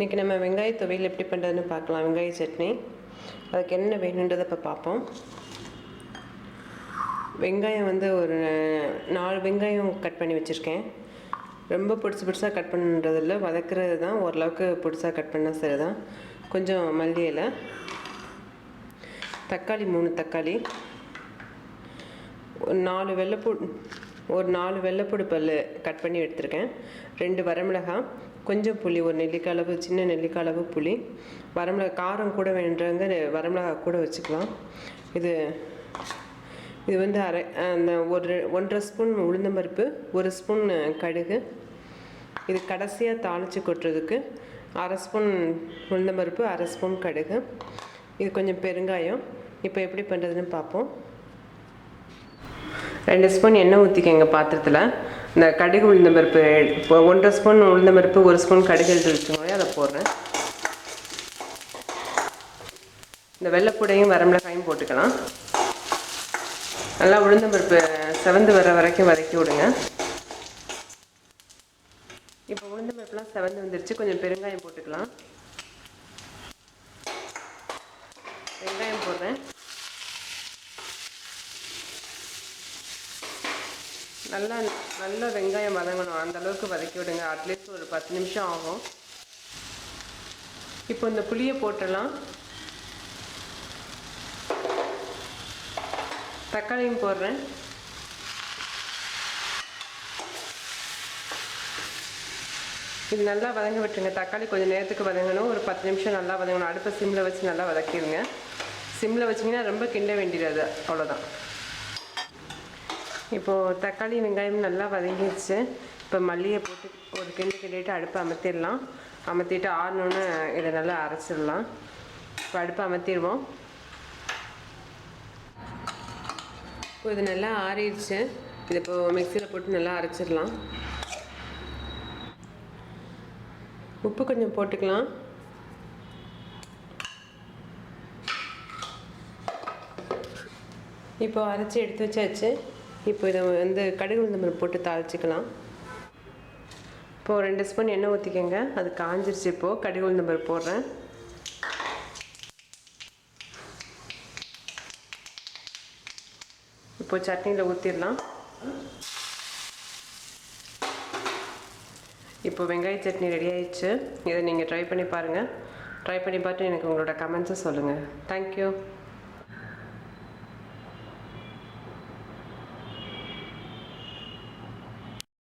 இன்றைக்கி நம்ம வெங்காய துவையல் எப்படி பண்ணுறதுன்னு பார்க்கலாம். வெங்காய சட்னி. அதுக்கு என்ன வேணுன்றதை இப்போ பார்ப்போம். வெங்காயம் வந்து ஒரு நாலு வெங்காயம் கட் பண்ணி வச்சுருக்கேன். ரொம்ப பிடிச்சி பொடிசாக கட் பண்ணுறதில்ல வதக்குறது தான். ஓரளவுக்கு பொடிசாக கட் பண்ணால் சரி தான் கொஞ்சம் மல்லி இலை. தக்காளி மூணு தக்காளி. ஒரு நாலு வெள்ளைப்பூ ஒரு நாலு வெள்ளைப்பூடு பல் கட் பண்ணி எடுத்திருக்கேன். ரெண்டு வரமிளகாய். கொஞ்சம் புளி ஒரு நெல்லிக்காய் அளவு சின்ன நெல்லிக்காய் அளவு புளி வரமிளகா காரம் கூட வேணுன்றவங்க வரமிளகா கூட வச்சுக்கலாம். இது இது வந்து அரை அந்த ஒரு ஒன்றரை ஸ்பூன் உளுந்தம்பருப்பு ஒரு ஸ்பூன் கடுகு. இது கடைசியாக தாளித்து கொட்டுறதுக்கு அரை ஸ்பூன் உளுந்தம்பருப்பு அரை ஸ்பூன் கடுகு. இது கொஞ்சம் பெருங்காயம். இப்போ எப்படி பண்ணுறதுன்னு பார்ப்போம். ரெண்டு ஸ்பூன் எண்ணெய் ஊற்றிக்கங்க பாத்திரத்தில். இந்த கடுகு உளுந்தம்பருப்பு இப்போ ஒன்றரை ஸ்பூன் உளுந்தம்பருப்பு ஒரு ஸ்பூன் கடுகு எடுத்து வச்சுக்கோங்க அதை போடுறேன். இந்த வெள்ளைப்பூடையும் வரமிளகாயும் போட்டுக்கலாம். நல்லா உளுந்தம்பருப்பு செவந்து வர வரைக்கும் வதக்கி விடுங்க. இப்போ உளுந்தம்பருப்புலாம் செவந்து வந்துருச்சு கொஞ்சம் பெருங்காயம் போட்டுக்கலாம். வெங்காயம் போடுறேன். நல்லா நல்லா வெங்காயம் வதங்கணும். அந்த அளவுக்கு வதக்கி விடுங்க. அட்லீஸ்ட் ஒரு பத்து நிமிஷம் ஆகும். இப்போ இந்த புளியை போட்டுடலாம். தக்காளியும் போடுறேன். இது நல்லா வதங்க விட்டுருங்க. தக்காளி கொஞ்சம் நேரத்துக்கு வதங்கணும். ஒரு பத்து நிமிஷம் நல்லா வதங்கணும். அடுப்பை சிம்மில் வச்சு நல்லா வதக்கிடுங்க. சிம்மில் வச்சிங்கன்னா ரொம்ப கிண்ட வேண்டியது அவ்வளோதான் இப்போது தக்காளி வெங்காயம் நல்லா வதங்கிடுச்சு. இப்போ மல்லியை போட்டு ஒரு கிண்டு கிண்டிட்டு அடுப்பை அமர்த்திடலாம். அமர்த்திட்டு ஆறணுன்னு இதை நல்லா அரைச்சிடலாம். இப்போ அடுப்பை அமர்த்திடுவோம். இப்போ இது நல்லா ஆறிடுச்சு. இது இப்போ மிக்சியில் போட்டு நல்லா அரைச்சிடலாம். உப்பு கொஞ்சம் போட்டுக்கலாம். இப்போ அரைச்சி எடுத்து வச்சாச்சு. இப்போ இதை வந்து கடுகு உளுந்தம்பருப்பு போட்டு தாளிச்சிக்கலாம். இப்போது ரெண்டு ஸ்பூன் எண்ணெய் ஊற்றிக்கங்க அது காஞ்சிருச்சு இப்போது கடுகு உளுந்தம்பருப்பு போடுறேன். இப்போ சட்னியில் ஊற்றிடலாம் இப்போ வெங்காய சட்னி ரெடி ஆயிடுச்சு. இதை நீங்கள் ட்ரை பண்ணி பாருங்கள் ட்ரை பண்ணி பார்த்து எனக்கு உங்களோட கமெண்ட்ஸை சொல்லுங்கள் தேங்க்யூ